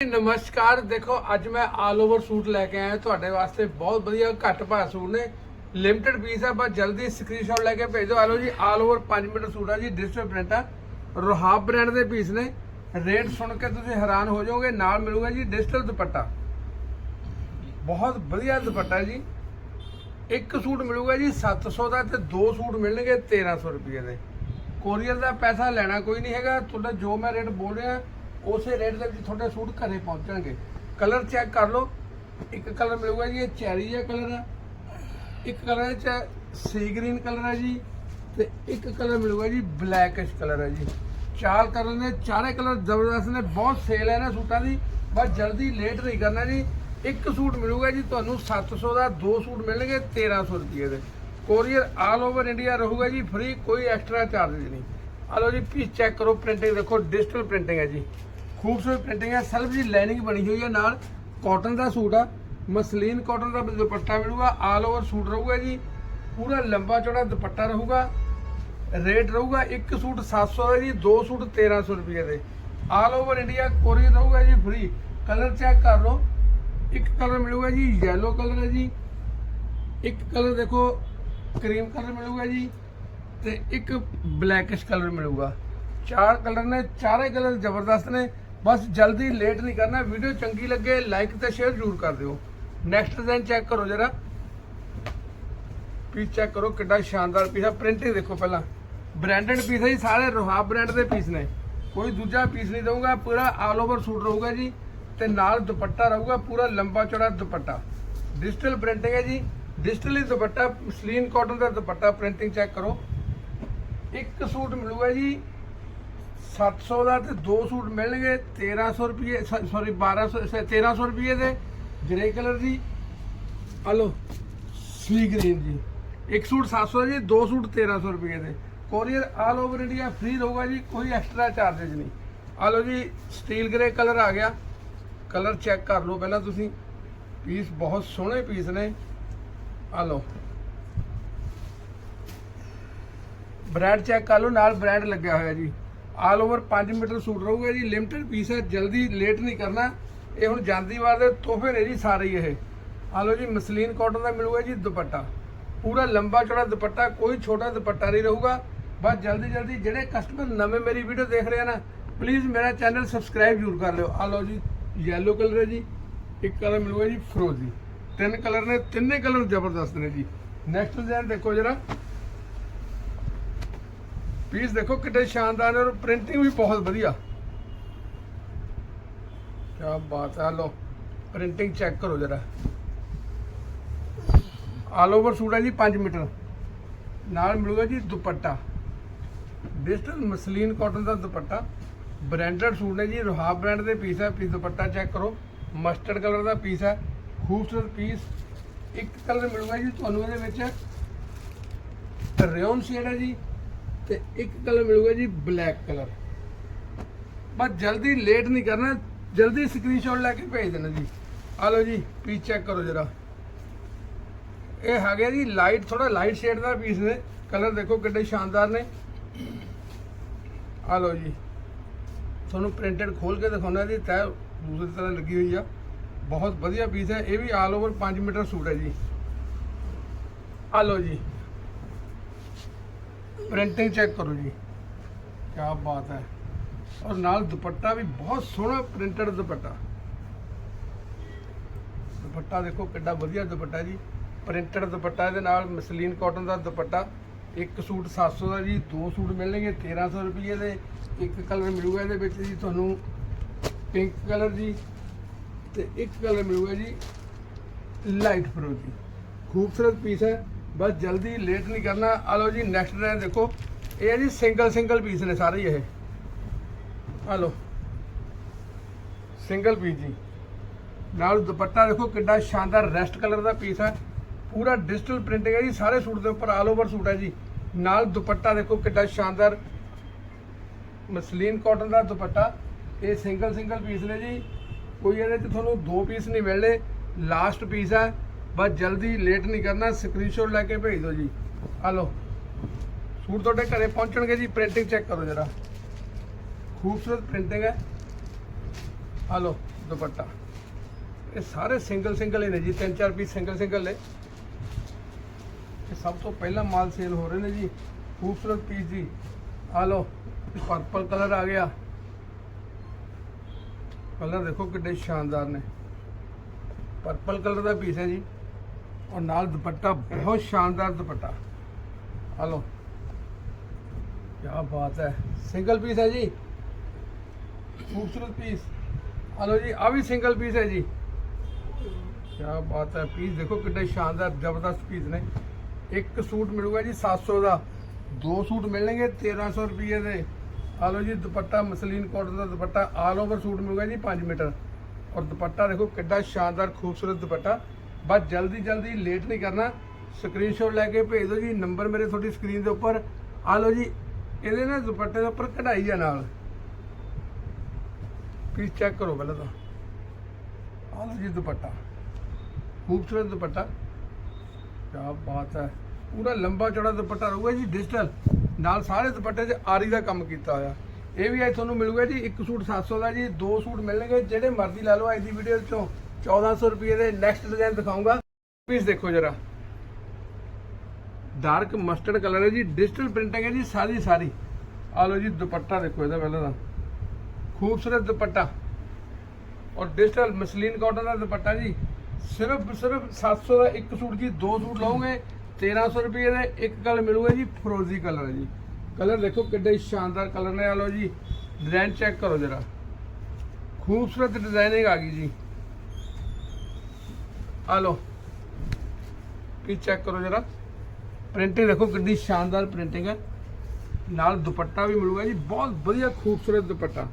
ਨਮਸਕਾਰ। ਦੇਖੋ, ਅੱਜ ਮੈਂ ਆਲ ਓਵਰ ਸੂਟ ਲੈ ਕੇ ਆਇਆ। ਤੁਹਾਡੇ ਵਾਸਤੇ ਬਹੁਤ ਵਧੀਆ ਘੱਟ ਭਾਅ ਸੂਟ ਨੇ। ਲਿਮਟਿਡ ਪੀਸ ਆ, ਬਸ ਜਲਦੀ ਸਕਰੀਨਸ਼ਾਟ ਲੈ ਕੇ ਭੇਜ ਦਿਓ। ਆਲੋ ਜੀ ਆਲ ਓਵਰ 5 ਮੀਟਰ ਸੂਟ ਆ ਜੀ ਡਿਜੀਟਲ ਪ੍ਰਿੰਟ ਆ। ਰੋਹਾਬ ਬ੍ਰਾਂਡ ਦੇ ਪੀਸ ਨੇ। ਰੇਟ ਸੁਣ ਕੇ ਤੁਸੀਂ ਹੈਰਾਨ ਹੋ ਜਾਓਗੇ, ਨਾਲ ਮਿਲੂਗਾ ਜੀ ਡਿਜੀਟਲ ਦੁਪੱਟਾ। ਬਹੁਤ ਵਧੀਆ ਦੁਪੱਟਾ ਜੀ। ਇੱਕ ਸੂਟ ਮਿਲੂਗਾ ਜੀ 700 ਦਾ ਤੇ ਦੋ ਸੂਟ ਮਿਲਣਗੇ 1300 ਰੁਪਏ ਦੇ। ਕੋਰੀਅਰ ਦਾ ਪੈਸਾ ਲੈਣਾ ਕੋਈ ਨਹੀਂ ਹੈਗਾ। ਤੁਹਾਡਾ ਜੋ ਮੈਂ ਰੇਟ ਬੋਲ ਰਿਹਾ ਉਸੇ ਰੇਟ ਦੇ ਵਿੱਚ ਤੁਹਾਡੇ ਸੂਟ ਘਰੇ ਪਹੁੰਚਣਗੇ। ਕਲਰ ਚੈੱਕ ਕਰ ਲਓ। ਇੱਕ ਕਲਰ ਮਿਲੂਗਾ ਜੀ, ਇਹ ਚੈਰੀ ਜਿਹਾ ਕਲਰ ਆ। ਇੱਕ ਕਲਰ ਚ ਸੀ ਗ੍ਰੀਨ ਕਲਰ ਹੈ ਜੀ ਤੇ ਇੱਕ ਕਲਰ ਮਿਲੂਗਾ ਜੀ ਬਲੈਕਿਸ਼ ਕਲਰ ਹੈ ਜੀ। ਚਾਰ ਕਲਰ ਨੇ, ਚਾਰੇ ਕਲਰ ਜ਼ਬਰਦਸਤ ਨੇ, ਬਹੁਤ ਸੇਲ ਹੈ ਨਾ ਸੂਟਾਂ ਦੀ। ਬਸ ਜਲਦੀ ਲੇਟ ਨਹੀਂ ਕਰਨਾ ਜੀ। ਇੱਕ ਸੂਟ ਮਿਲੂਗਾ ਜੀ, ਤੁਹਾਨੂੰ 700 ਦਾ, ਦੋ ਸੂਟ ਮਿਲਣਗੇ 1300 ਰੁਪਏ ਦੇ। ਕੋਰੀਅਰ ਆਲ ਓਵਰ ਇੰਡੀਆ ਰਹੂਗਾ ਜੀ ਫ੍ਰੀ ਕੋਈ ਐਕਸਟਰਾ ਚਾਰਜ ਨਹੀਂ। ਆ ਲਓ ਜੀ ਪੀਸ ਚੈੱਕ ਕਰੋ ਪ੍ਰਿੰਟਿੰਗ ਦੇਖੋ ਡਿਜੀਟਲ ਪ੍ਰਿੰਟਿੰਗ ਹੈ ਜੀ। ਖੂਬਸੂਰਤ ਪ੍ਰਿੰਟਿੰਗ ਹੈ ਸੈਲਫ ਜੀ ਲਾਈਨਿੰਗ ਬਣੀ ਹੋਈ ਹੈ ਨਾਲ। ਕਾਟਨ ਦਾ ਸੂਟ ਆ ਮਸਲੀਨ ਕਾਟਨ ਦਾ ਦੁਪੱਟਾ ਮਿਲੂਗਾ ਆਲ ਓਵਰ ਸੂਟ ਰਹੂਗਾ ਜੀ। ਪੂਰਾ ਲੰਬਾ ਚੌੜਾ ਦੁਪੱਟਾ ਰਹੂਗਾ ਰੇਟ ਰਹੂਗਾ ਇੱਕ ਸੂਟ 700 ਦਾ ਜੀ, ਦੋ ਸੂਟ 1300 ਰੁਪਏ ਦੇ। ਆਲ ਓਵਰ ਇੰਡੀਆ ਕੋਰੀਅਰ ਰਹੂਗਾ ਜੀ ਫ੍ਰੀ ਕਲਰ ਚੈੱਕ ਕਰ ਲਓ, ਇੱਕ ਕਲਰ ਮਿਲੂਗਾ ਜੀ, yellow ਕਲਰ ਹੈ ਜੀ। ਇੱਕ ਕਲਰ ਦੇਖੋ ਕਰੀਮ ਕਲਰ ਮਿਲੂਗਾ ਜੀ। ਤੇ ਇੱਕ ਬਲੈਕਿਸ਼ ਕਲਰ ਮਿਲੂਗਾ। ਚਾਰ ਕਲਰ ਨੇ, ਚਾਰੇ ਕਲਰ ਜ਼ਬਰਦਸਤ ਨੇ। ਬਸ ਜਲਦੀ ਲੇਟ ਨਹੀਂ ਕਰਨਾ। ਵੀਡੀਓ ਚੰਗੀ ਲੱਗੇ ਲਾਈਕ ਤੇ ਸ਼ੇਅਰ ਜ਼ਰੂਰ ਕਰ ਦਿਓ। ਨੈਕਸਟ ਡਿਜ਼ਾਈਨ ਚੈੱਕ ਕਰੋ ਜਰਾ। ਪੀਸ ਚੈੱਕ ਕਰੋ ਕਿੱਡਾ ਸ਼ਾਨਦਾਰ ਪੀਸ ਆ। ਪ੍ਰਿੰਟਿੰਗ ਦੇਖੋ ਪਹਿਲਾਂ। ਬ੍ਰਾਂਡਡ ਪੀਸ ਹੈ ਜੀ, ਸਾਰੇ ਰੋਹਾਬ ਬ੍ਰਾਂਡ ਦੇ ਪੀਸ ਨੇ। ਕੋਈ ਦੂਜਾ ਪੀਸ ਨਹੀਂ ਦਊਗਾ, ਪੂਰਾ ਆਲ ਓਵਰ ਸੂਟ ਰਹੂਗਾ ਜੀ। ਤੇ ਨਾਲ ਦੁਪੱਟਾ ਰਹੂਗਾ, ਪੂਰਾ ਲੰਬਾ ਚੌੜਾ ਦੁਪੱਟਾ। ਡਿਜੀਟਲ ਪ੍ਰਿੰਟਿੰਗ ਹੈ ਜੀ। ਡਿਜੀਟਲੀ ਦੁਪੱਟਾ ਸਲੀਨ ਕਾਟਨ ਦਾ ਦੁਪੱਟਾ ਪ੍ਰਿੰਟਿੰਗ ਚੈੱਕ ਕਰੋ। ਇੱਕ ਸੂਟ ਮਿਲੂਗਾ ਜੀ। 700 ਦਾ ਤੇ ਦੋ ਸੂਟ ਮਿਲਣਗੇ 1300 ਰੁਪਏ ਸੌਰੀ 1200 ਸ- 1300 ਰੁਪਏ ਦੇ ਗ੍ਰੇ ਕਲਰ ਦੀ ਹਲੋ ਸੀ ਗ੍ਰੀਨ ਜੀ। ਇੱਕ ਸੂਟ 700 ਜੀ, ਦੋ ਸੂਟ 1300 ਰੁਪਏ ਦੇ। Courier all over India free ਰਹੂਗਾ ਜੀ, ਕੋਈ ਐਕਸਟਰਾ ਚਾਰजेस ਨਹੀਂ। ਆ ਲਓ ਜੀ ਸਟੀਲ ਗ੍ਰੇ ਕਲਰ ਆ ਗਿਆ। ਕਲਰ ਚੈੱਕ ਕਰ ਲਓ ਪਹਿਲਾਂ ਤੁਸੀਂ। ਪੀਸ ਬਹੁਤ ਸੋਹਣੇ ਪੀਸ ਨੇ। ਆ ਲਓ। ਬ੍ਰਾਂਡ ਚੈੱਕ ਕਰ ਲਓ, ਨਾਲ ਬ੍ਰਾਂਡ ਲੱਗਿਆ ਹੋਇਆ ਜੀ। ਆਲ ਓਵਰ 5 ਮੀਟਰ ਸੂਟ ਰਹੂਗਾ ਜੀ ਲਿਮਟਿਡ ਪੀਸ ਹੈ, ਜਲਦੀ ਲੇਟ ਨਹੀਂ ਕਰਨਾ। ਇਹ ਹੁਣ ਜਾਂਦੀ ਵਾਰ ਦੇ ਤੋਹਫੇ ਨੇ ਜੀ ਸਾਰੇ ਹੀ ਇਹ। ਆ ਲਓ ਜੀ, ਮਸਲੀਨ ਕਾਟਨ ਦਾ ਮਿਲੂਗਾ ਜੀ, ਦੁਪੱਟਾ। ਪੂਰਾ ਲੰਬਾ ਚੌੜਾ ਦੁਪੱਟਾ, ਕੋਈ ਛੋਟਾ ਦੁਪੱਟਾ ਨਹੀਂ ਰਹੂਗਾ। ਬਸ ਜਲਦੀ ਜਲਦੀ ਜਿਹੜੇ ਕਸਟਮਰ ਨਵੇਂ ਮੇਰੀ ਵੀਡੀਓ ਦੇਖ ਰਹੇ ਆ ਨਾ ਪਲੀਜ਼ ਮੇਰਾ ਚੈਨਲ ਸਬਸਕ੍ਰਾਈਬ ਜ਼ਰੂਰ ਕਰ ਲਿਓ। ਆ ਲਓ ਜੀ ਯੈਲੋ ਕਲਰ ਹੈ ਜੀ, ਇੱਕ ਕਲਰ ਮਿਲੂਗਾ ਜੀ ਫਰੋਜ਼ੀ ਤਿੰਨ ਕਲਰ ਨੇ, ਤਿੰਨੇ ਕਲਰ ਜ਼ਬਰਦਸਤ ਨੇ ਜੀ। ਨੈਕਸਟ ਡਿਜ਼ਾਈਨ ਦੇਖੋ ਜਰਾ। ਪੀਸ ਦੇਖੋ ਕਿੱਡੇ ਸ਼ਾਨਦਾਰ ਨੇ ਔਰ ਪ੍ਰਿੰਟਿੰਗ ਵੀ ਬਹੁਤ ਵਧੀਆ। ਕੀ ਬਾਤ ਹੈ ਲੋ ਪ੍ਰਿੰਟਿੰਗ ਚੈੱਕ ਕਰੋ ਜਰਾ। ਆਲ ਓਵਰ ਸੂਟ ਹੈ ਜੀ 5 ਮੀਟਰ। ਨਾਲ ਮਿਲੂਗਾ ਜੀ ਦੁਪੱਟਾ। ਡਿਜੀਟਲ ਮਸਲੀਨ ਕਾਟਨ ਦਾ ਦੁਪੱਟਾ। ਬ੍ਰਾਂਡਡ ਸੂਟ ਨੇ ਜੀ ਰੋਹਾਬ ਬ੍ਰਾਂਡ ਦੇ ਪੀਸ ਹੈ, ਪੀਸ ਦੁਪੱਟਾ ਚੈੱਕ ਕਰੋ। ਮਸਟਰਡ ਕਲਰ ਦਾ ਪੀਸ ਹੈ, ਖੂਬਸੂਰਤ ਪੀਸ। ਇੱਕ ਕਲਰ ਮਿਲੂਗਾ ਜੀ ਤੁਹਾਨੂੰ ਇਹਦੇ ਵਿੱਚ। ਰਿਓਨ ਸ਼ੇਡ ਹੈ ਜੀ। ਤੇ ਇੱਕ ਕਲਰ ਮਿਲੂਗਾ ਜੀ ਬਲੈਕ ਕਲਰ। ਬਸ ਜਲਦੀ ਲੇਟ ਨਹੀਂ ਕਰਨਾ, ਜਲਦੀ ਸਕਰੀਨਸ਼ਾਟ ਲੈ ਕੇ ਭੇਜ ਦੇਣਾ ਜੀ। ਆ ਲਓ ਜੀ ਪੀਸ ਚੈੱਕ ਕਰੋ ਜਰਾ। ਇਹ ਹੈਗੇ ਜੀ ਲਾਈਟ ਥੋੜਾ ਲਾਈਟ ਸ਼ੇਡ ਦਾ ਪੀਸ ਨੇ। ਕਲਰ ਦੇਖੋ ਕਿੱਡੇ ਸ਼ਾਨਦਾਰ ਨੇ। ਆ ਲਓ ਜੀ। ਤੁਹਾਨੂੰ ਪ੍ਰਿੰਟਡ ਖੋਲ ਕੇ ਦਿਖਾਉਣਾ ਜੀ ਤੈ ਦੂਸਰੀ ਤਰ੍ਹਾਂ ਲੱਗੀ ਹੋਈ ਆ। ਬਹੁਤ ਵਧੀਆ ਪੀਸ ਹੈ, ਇਹ ਵੀ ਆਲ ਓਵਰ 5 ਮੀਟਰ ਸੂਟ ਹੈ ਜੀ। ਆ ਲਓ ਜੀ। ਪ੍ਰਿੰਟਿੰਗ ਚੈੱਕ ਕਰੋ ਜੀ। ਕੀ ਬਾਤ ਹੈ। ਔਰ ਨਾਲ ਦੁਪੱਟਾ ਵੀ ਬਹੁਤ ਸੋਹਣਾ ਪ੍ਰਿੰਟਡ ਦੁਪੱਟਾ। ਦੁਪੱਟਾ ਦੇਖੋ ਕਿੱਡਾ ਵਧੀਆ ਦੁਪੱਟਾ ਜੀ। ਪ੍ਰਿੰਟਡ ਦੁਪੱਟਾ ਇਹਦੇ ਨਾਲ ਮਸਲੀਨ ਕਾਟਨ ਦਾ ਦੁਪੱਟਾ। ਇੱਕ ਸੂਟ 700 ਦਾ ਜੀ, ਦੋ ਸੂਟ ਮਿਲਣਗੇ 1300 ਰੁਪਏ ਦੇ। ਇੱਕ ਕਲਰ ਮਿਲੂਗਾ ਇਹਦੇ ਵਿੱਚ ਜੀ ਤੁਹਾਨੂੰ ਪਿੰਕ ਕਲਰ ਜੀ ਤੇ ਇੱਕ ਕਲਰ ਮਿਲੂਗਾ ਜੀ ਲਾਈਟ ਫਰੋਜੀ ਖੂਬਸੂਰਤ ਪੀਸ ਹੈ। ਬਸ ਜਲਦੀ ਲੇਟ ਨਹੀਂ ਕਰਨਾ। ਆ ਲਓ ਜੀ ਨੈਕਸਟ ਡਿਜ਼ਾਈਨ ਦੇਖੋ। ਇਹ ਹੈ ਜੀ ਸਿੰਗਲ ਸਿੰਗਲ ਪੀਸ ਨੇ ਸਾਰੇ ਹੀ ਇਹ। ਆ ਲਓ। ਸਿੰਗਲ ਪੀਸ ਜੀ। ਨਾਲ ਦੁਪੱਟਾ ਦੇਖੋ ਕਿੱਡਾ ਸ਼ਾਨਦਾਰ ਰੈਸਟ ਕਲਰ ਦਾ ਪੀਸ ਹੈ। ਪੂਰਾ ਡਿਜੀਟਲ ਪ੍ਰਿੰਟਿੰਗ ਹੈ ਜੀ, ਸਾਰੇ ਸੂਟ ਦੇ ਉੱਪਰ ਆਲ ਓਵਰ ਸੂਟ ਹੈ ਜੀ। ਨਾਲ ਦੁਪੱਟਾ ਦੇਖੋ ਕਿੱਡਾ ਸ਼ਾਨਦਾਰ ਮਸਲੀਨ ਕਾਟਨ ਦਾ ਦੁਪੱਟਾ। ਇਹ ਸਿੰਗਲ ਸਿੰਗਲ ਪੀਸ ਨੇ ਜੀ। ਕੋਈ ਇਹਦੇ 'ਚ ਤੁਹਾਨੂੰ ਦੋ ਪੀਸ ਨਹੀਂ ਮਿਲਣੇ। ਲਾਸਟ ਪੀਸ ਹੈ। ਬਸ ਜਲਦੀ ਲੇਟ ਨਹੀਂ ਕਰਨਾ ਸਕਰੀਨਸ਼ਾਟ ਲੈ ਕੇ ਭੇਜ ਦਿਓ ਜੀ। ਆ ਲਓ। ਸੂਟ ਤੁਹਾਡੇ ਘਰੇ ਪਹੁੰਚਣਗੇ ਜੀ ਪ੍ਰਿੰਟਿੰਗ ਚੈੱਕ ਕਰੋ ਜਰਾ। ਖੂਬਸੂਰਤ ਪ੍ਰਿੰਟਿੰਗ ਹੈ। ਆ ਲਓ, ਦੁਪੱਟਾ। ਇਹ ਸਾਰੇ ਸਿੰਗਲ ਸਿੰਗਲ ਹੀ ਨੇ ਜੀ, ਤਿੰਨ ਚਾਰ ਪੀਸ ਸਿੰਗਲ ਸਿੰਗਲ ਨੇ। ਇਹ ਸਭ ਤੋਂ ਪਹਿਲਾਂ ਮਾਲ ਸੇਲ ਹੋ ਰਹੇ ਨੇ ਜੀ। ਖੂਬਸੂਰਤ ਪੀਸ ਜੀ। ਆ ਲਓ ਪਰਪਲ ਕਲਰ ਆ ਗਿਆ। ਕਲਰ ਦੇਖੋ ਕਿੱਡੇ ਸ਼ਾਨਦਾਰ ਨੇ। ਪਰਪਲ ਕਲਰ ਦਾ ਪੀਸ ਹੈ ਜੀ। ਔਰ ਨਾਲ ਦੁਪੱਟਾ, ਬਹੁਤ ਸ਼ਾਨਦਾਰ ਦੁਪੱਟਾ। ਆ ਲਓ। ਕੀ ਬਾਤ ਹੈ। ਸਿੰਗਲ ਪੀਸ ਹੈ ਜੀ। ਖੂਬਸੂਰਤ ਪੀਸ ਆ ਲਓ ਜੀ, ਆ ਵੀ ਸਿੰਗਲ ਪੀਸ ਹੈ ਜੀ। ਕੀ ਬਾਤ ਹੈ। ਪੀਸ ਦੇਖੋ ਕਿੱਡੇ ਸ਼ਾਨਦਾਰ, ਜ਼ਬਰਦਸਤ ਪੀਸ ਨੇ। ਇੱਕ ਸੂਟ ਮਿਲੂਗਾ ਜੀ 700 ਦਾ। ਦੋ ਸੂਟ ਮਿਲਣਗੇ 1300 ਰੁਪਏ ਦੇ। ਆ ਲਓ ਜੀ, ਦੁਪੱਟਾ, ਮਸਲੀਨ ਕਾਟਨ ਦਾ ਦੁਪੱਟਾ। ਆਲ ਓਵਰ ਸੂਟ ਮਿਲੂਗਾ ਜੀ 5 ਮੀਟਰ। ਔਰ ਦੁਪੱਟਾ ਦੇਖੋ ਕਿੱਡਾ ਸ਼ਾਨਦਾਰ, ਖੂਬਸੂਰਤ ਦੁਪੱਟਾ। ਬਸ ਜਲਦੀ ਜਲਦੀ ਲੇਟ ਨਹੀਂ ਕਰਨਾ। ਸਕਰੀਨਸ਼ਾਟ ਲੈ ਕੇ ਭੇਜ ਦਿਓ ਜੀ ਨੰਬਰ ਮੇਰੇ ਤੁਹਾਡੀ ਸਕਰੀਨ ਦੇ ਉੱਪਰ। ਆ ਲਓ ਜੀ, ਇਹਦੇ ਨਾਲ ਦੁਪੱਟੇ ਦੇ ਉੱਪਰ ਕਢਾਈ ਆ ਨਾਲ। ਪੀਸ ਚੈੱਕ ਕਰੋ ਪਹਿਲਾਂ ਤਾਂ। ਆ ਲਓ ਜੀ ਦੁਪੱਟਾ। ਖੂਬਸੂਰਤ ਦੁਪੱਟਾ। ਕੀ ਬਾਤ ਹੈ। ਪੂਰਾ ਲੰਬਾ ਚੌੜਾ ਦੁਪੱਟਾ ਰਹੂਗਾ ਜੀ ਡਿਜੀਟਲ ਨਾਲ ਸਾਰੇ ਦੁਪੱਟੇ 'ਚ ਆਰੀ ਦਾ ਕੰਮ ਕੀਤਾ ਹੋਇਆ। ਇਹ ਵੀ ਅੱਜ ਤੁਹਾਨੂੰ ਮਿਲੂਗਾ ਜੀ, ਇੱਕ ਸੂਟ 700 ਦਾ ਜੀ, ਦੋ ਸੂਟ ਮਿਲਣਗੇ, ਜਿਹੜੇ ਮਰਜ਼ੀ ਲੈ ਲਓ ਅੱਜ ਦੀ ਵੀਡੀਓ ਚੋਂ। 1400 ਰੁਪਏ ਦੇ ਨੈਕਸਟ ਡਿਜ਼ਾਈਨ ਦਿਖਾਉਂਗਾ ਪੀਸ ਦੇਖੋ ਜਰਾ ਡਾਰਕ ਮਸਟਰਡ ਕਲਰ ਹੈ ਜੀ ਡਿਜੀਟਲ ਪ੍ਰਿੰਟਿੰਗ ਹੈ ਜੀ ਸਾਰੀ ਸਾਰੀ ਆ ਲਓ ਜੀ ਦੁਪੱਟਾ ਦੇਖੋ ਇਹਦਾ ਪਹਿਲਾਂ ਦਾ ਖੂਬਸੂਰਤ ਦੁਪੱਟਾ ਔਰ ਡਿਜੀਟਲ ਮਸਲੀਨ ਕਾਟਨ ਦਾ ਦੁਪੱਟਾ ਜੀ ਸਿਰਫ ਸਿਰਫ 700 ਦਾ ਇੱਕ ਸੂਟ ਜੀ ਦੋ ਸੂਟ ਲਓਗੇ 1300 ਰੁਪਏ ਦੇ ਇੱਕ ਕਲਰ ਮਿਲੂਗਾ ਜੀ ਫਰੋਜ਼ੀ ਕਲਰ ਹੈ ਜੀ ਕਲਰ ਦੇਖੋ ਕਿੱਡੇ ਸ਼ਾਨਦਾਰ ਕਲਰ ਨੇ ਆ ਲਓ ਜੀ ਡਿਜ਼ਾਈਨ ਚੈੱਕ ਕਰੋ ਜਰਾ ਖੂਬਸੂਰਤ ਡਿਜ਼ਾਈਨਿੰਗ ਆ ਗਈ ਜੀ ਆ ਲਓ। ਕੀ ਚੈੱਕ ਕਰੋ ਜਰਾ? ਪ੍ਰਿੰਟਿੰਗ ਦੇਖੋ ਕਿੰਨੀ ਸ਼ਾਨਦਾਰ ਪ੍ਰਿੰਟਿੰਗ ਹੈ। ਨਾਲ ਦੁਪੱਟਾ ਵੀ ਮਿਲੂਗਾ ਜੀ, ਬਹੁਤ ਵਧੀਆ ਖੂਬਸੂਰਤ ਦੁਪੱਟਾ।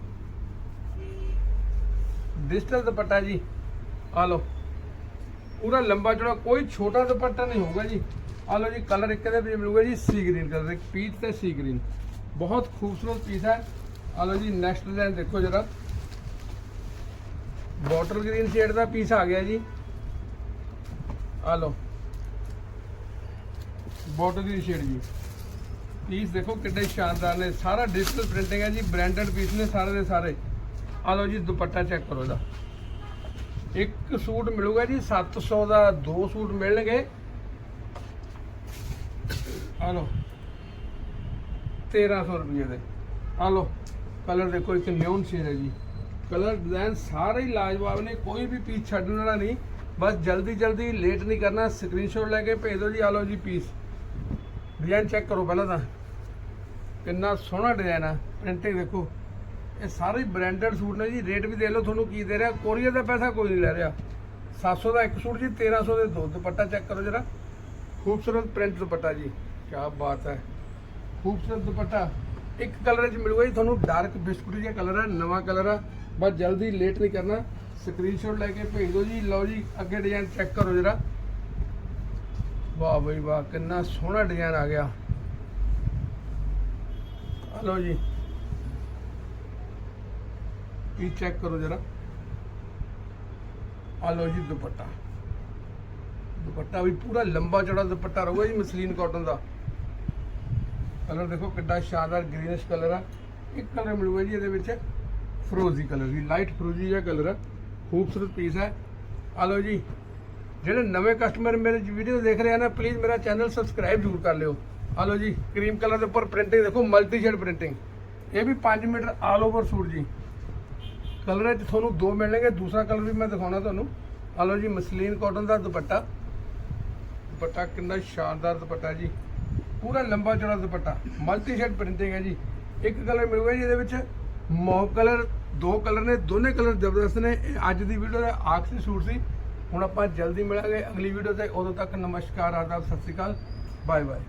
ਡਿਜੀਟਲ ਦੁਪੱਟਾ ਜੀ। ਆ ਲਓ। ਪੂਰਾ ਲੰਬਾ ਚੌੜਾ, ਕੋਈ ਛੋਟਾ ਦੁਪੱਟਾ ਨਹੀਂ ਹੋਊਗਾ ਜੀ। ਆ ਲਓ ਜੀ ਕਲਰ ਇੱਕ ਦੇ ਵਿੱਚ ਮਿਲੂਗਾ ਜੀ ਸੀ ਗ੍ਰੀਨ ਕਲਰ ਇੱਕ ਪੀਚ ਤੇ ਸੀ ਗ੍ਰੀਨ ਬਹੁਤ ਖੂਬਸੂਰਤ ਪੀਸ ਹੈ। ਆ ਲਓ ਜੀ ਨੈਕਸਟ ਡਿਜ਼ਾਈਨ ਦੇਖੋ ਜਰਾ। ਬੋਟਲ ਗ੍ਰੀਨ ਸ਼ੇਡ ਦਾ ਪੀਸ ਆ ਗਿਆ ਜੀ। ਆ ਲਓ। ਬੋਟਲ ਗ੍ਰੀਨ ਸ਼ੇਡ ਜੀ। ਪੀਸ ਦੇਖੋ ਕਿੱਡੇ ਸ਼ਾਨਦਾਰ ਨੇ। ਸਾਰਾ ਡਿਜੀਟਲ ਪ੍ਰਿੰਟਿੰਗ ਹੈ ਜੀ ਬ੍ਰਾਂਡਡ ਪੀਸ ਨੇ ਸਾਰੇ ਦੇ ਸਾਰੇ। ਆ ਲਓ ਜੀ, ਦੁਪੱਟਾ ਚੈੱਕ ਕਰੋ ਇਹਦਾ। ਇੱਕ ਸੂਟ ਮਿਲੂਗਾ ਜੀ 700 ਦਾ ਦੋ ਸੂਟ ਮਿਲਣਗੇ। ਆ ਲਓ 1300 ਰੁਪਏ ਦੇ। ਆ ਲਓ, ਕਲਰ ਦੇਖੋ, ਇੱਕ ਨਿਓਨ ਸ਼ੇਡ ਹੈ ਜੀ। ਕਲਰ ਡਿਜ਼ਾਈਨ ਸਾਰੇ ਹੀ ਲਾਜਵਾਬ ਨੇ, ਕੋਈ ਵੀ ਪੀਸ ਛੱਡਣ ਵਾਲਾ ਨਹੀਂ। ਬਸ ਜਲਦੀ ਜਲਦੀ ਲੇਟ ਨਹੀਂ ਕਰਨਾ ਸਕਰੀਨਸ਼ਾਟ ਲੈ ਕੇ ਭੇਜ ਦਿਓ ਜੀ, ਆ ਲਓ ਜੀ ਪੀਸ ਡਿਜ਼ਾਈਨ ਚੈੱਕ ਕਰੋ ਪਹਿਲਾਂ ਤਾਂ। ਕਿੰਨਾ ਸੋਹਣਾ ਡਿਜ਼ਾਈਨ ਆ ਪ੍ਰਿੰਟਿੰਗ ਦੇਖੋ। ਇਹ ਸਾਰੇ ਬ੍ਰਾਂਡਡ ਸੂਟ ਨੇ ਜੀ ਰੇਟ ਵੀ ਦੇ ਲਓ ਤੁਹਾਨੂੰ ਕੀ ਦੇ ਰਿਹਾ। ਕੋਰੀਅਰ ਦਾ ਪੈਸਾ ਕੋਈ ਨਹੀਂ ਲੈ ਰਿਹਾ। 700 ਦਾ ਇੱਕ ਸੂਟ ਜੀ 1300 ਦੇ ਦੋ ਦੁਪੱਟਾ ਚੈੱਕ ਕਰੋ ਜਰਾ। ਖੂਬਸੂਰਤ ਪ੍ਰਿੰਟ ਦੁਪੱਟਾ ਜੀ ਕੀ ਬਾਤ ਹੈ। ਖੂਬਸੂਰਤ ਦੁਪੱਟਾ। ਇੱਕ ਕਲਰ ਚ ਮਿਲੂਗਾ ਜੀ, ਤੁਹਾਨੂੰ ਡਾਰਕ ਬਿਸਕੁਟ ਜਿਹਾ ਕਲਰ ਹੈ ਨਵਾਂ ਕਲਰ ਆ। ਬਸ ਜਲਦੀ ਲੇਟ ਨਹੀਂ ਕਰਨਾ। ਸਕਰੀਨਸ਼ਾਟ ਲੈ ਕੇ ਭੇਜ ਦਿਓ ਜੀ। ਲਓ ਜੀ, ਅੱਗੇ ਡਿਜ਼ਾਈਨ ਚੈੱਕ ਕਰੋ ਜਰਾ। ਵਾਹ ਬਈ ਵਾਹ, ਕਿੰਨਾ ਸੋਹਣਾ ਡਿਜ਼ਾਈਨ ਆ ਗਿਆ। ਲਓ ਜੀ। ਇਹ ਚੈੱਕ ਕਰੋ ਜਰਾ। ਆ ਲਓ ਜੀ ਦੁਪੱਟਾ। ਦੁਪੱਟਾ ਵੀ ਪੂਰਾ ਲੰਬਾ ਚੜਾ ਦੁਪੱਟਾ ਰਹੂਗਾ ਜੀ ਮਸਲੀਨ ਕਾਟਨ ਦਾ। ਕਲਰ ਦੇਖੋ ਕਿੰਨਾ ਸ਼ਾਨਦਾਰ ਗ੍ਰੀਨਿਸ਼ ਕਲਰ ਆ। ਇੱਕ ਕਲਰ ਮਿਲੂਗਾ ਜੀ ਇਹਦੇ ਵਿੱਚ। ਫਰੋਜ਼ੀ ਕਲਰ ਦੀ ਲਾਈਟ ਫਰੋਜ਼ੀ ਜਿਹਾ ਕਲਰ ਆ। ਖੂਬਸੂਰਤ ਪੀਸ ਹੈ। ਆ ਲਓ ਜੀ, ਜਿਹੜੇ ਨਵੇਂ ਕਸਟਮਰ ਮੇਰੇ ਵੀਡੀਓ ਦੇਖ ਰਹੇ ਆ ਨਾ ਪਲੀਜ਼ ਮੇਰਾ ਚੈਨਲ ਸਬਸਕ੍ਰਾਈਬ ਜ਼ਰੂਰ ਕਰ ਲਿਓ। ਆ ਲਓ ਜੀ ਕਰੀਮ ਕਲਰ ਦੇ ਉੱਪਰ ਪ੍ਰਿੰਟਿੰਗ ਦੇਖੋ ਮਲਟੀ ਸ਼ੇਡ ਪ੍ਰਿੰਟਿੰਗ ਇਹ ਵੀ 5 ਮੀਟਰ ਆਲ ਓਵਰ ਸੂਟ ਜੀ। ਕਲਰ ਵਿੱਚ ਤੁਹਾਨੂੰ ਦੋ ਮਿਲਣਗੇ, ਦੂਸਰਾ ਕਲਰ ਵੀ ਮੈਂ ਦਿਖਾਉਣਾ ਤੁਹਾਨੂੰ। ਆ ਲਓ ਜੀ, ਮਸਲੀਨ ਕਾਟਨ ਦਾ ਦੁਪੱਟਾ। ਦੁਪੱਟਾ ਕਿੰਨਾ ਸ਼ਾਨਦਾਰ ਦੁਪੱਟਾ ਜੀ। ਪੂਰਾ ਲੰਬਾ ਚੌੜਾ ਦੁਪੱਟਾ। ਮਲਟੀ ਸ਼ੇਡ ਪ੍ਰਿੰਟਿੰਗ ਹੈ ਜੀ। ਇੱਕ ਕਲਰ ਮਿਲੂਗਾ ਜੀ ਇਹਦੇ ਵਿੱਚ ਮੌਵ ਕਲਰ ਦੋ ਕਲਰ ਨੇ, ਦੋਨੇ ਕਲਰ ਜ਼ਬਰਦਸਤ ਨੇ। ਇਹ ਅੱਜ ਦੀ ਵੀਡੀਓ ਦਾ ਆਖਰੀ ਸੂਟ ਸੀ। ਹੁਣ ਆਪਾਂ ਜਲਦੀ ਮਿਲਾਂਗੇ ਅਗਲੀ ਵੀਡੀਓ ਤੇ। ਉਦੋਂ ਤੱਕ ਨਮਸਕਾਰ, ਆਦਾਬ, ਸਤਿ ਸ਼੍ਰੀ ਅਕਾਲ। Bye bye